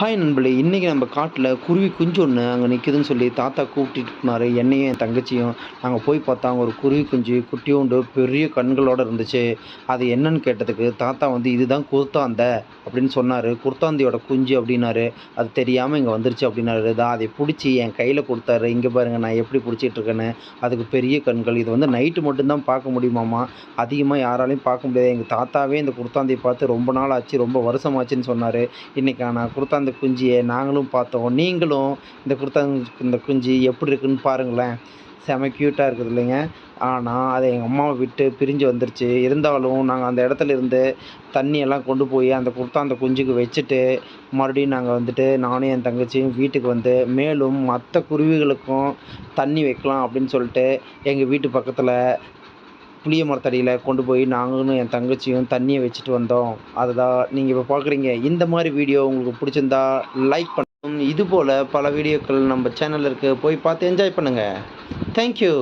Hi நண்பர்களே இன்றைக்கி நம்ம காட்டில் குருவி குஞ்சு ஒன்று அங்கே நிற்குதுன்னு சொல்லி தாத்தா கூப்பிட்டுட்டு போனார் என்னையும் என் தங்கச்சியும். நாங்கள் போய் பார்த்தா அங்கே ஒரு குருவி குஞ்சு குட்டியோண்டு பெரிய கண்களோடு இருந்துச்சு. அது என்னன்னு கேட்டதுக்கு தாத்தா வந்து இதுதான் குர்த்தாந்த அப்படின்னு சொன்னார். குர்த்தாந்தியோட குஞ்சு அப்படின்னாரு. அது தெரியாமல் இங்கே வந்துருச்சு அப்படின்னாரு. தான் அதை பிடிச்சி என் கையில் கொடுத்தாரு. இங்கே பாருங்கள் நான் எப்படி பிடிச்சிட்டு இருக்கேன்னு. அதுக்கு பெரிய கண்கள். இது வந்து நைட்டு மட்டும்தான் பார்க்க முடியுமாம்மா? அதிகமாக யாராலையும் பார்க்க முடியாது. எங்கள் தாத்தாவே இந்த குர்த்தாந்தியை பார்த்து ரொம்ப நாள் ஆச்சு ரொம்ப வருஷமாச்சுன்னு சொன்னார். இன்றைக்கி நான் குர்த்தாந்த குஞ்சியை நாங்களும் பார்த்தோம். நீங்களும் இந்த குர்த்தாந்த இந்த குஞ்சு எப்படி இருக்குன்னு பாருங்களேன். செம க்யூட்டாக இருக்குது இல்லைங்க. ஆனால் அதை எங்கள் அம்மாவை விட்டு பிரிஞ்சு வந்துருச்சு. இருந்தாலும் நாங்கள் அந்த இடத்துல இருந்து தண்ணியெல்லாம் கொண்டு போய் அந்த குர்த்தாந்த குஞ்சுக்கு வச்சுட்டு மறுபடியும் நாங்கள் வந்துட்டு நானும் என் தங்கச்சியும் வீட்டுக்கு வந்து மேலும் மற்ற குருவிகளுக்கும் தண்ணி வைக்கலாம் அப்படின்னு சொல்லிட்டு எங்கள் வீட்டு பக்கத்தில் புளிய மரத்தடியில் கொண்டு போய் நாங்களும் என் தங்கச்சியும் தண்ணியை வச்சுட்டு வந்தோம். அதுதான் நீங்கள் இப்போ பார்க்குறீங்க இந்த மாதிரி வீடியோ உங்களுக்கு பிடிச்சிருந்தா லைக் பண்ணும். இதுபோல் பல வீடியோக்கள் நம்ம சேனலில் இருக்குது போய் பார்த்து என்ஜாய் பண்ணுங்கள் தேங்க்யூ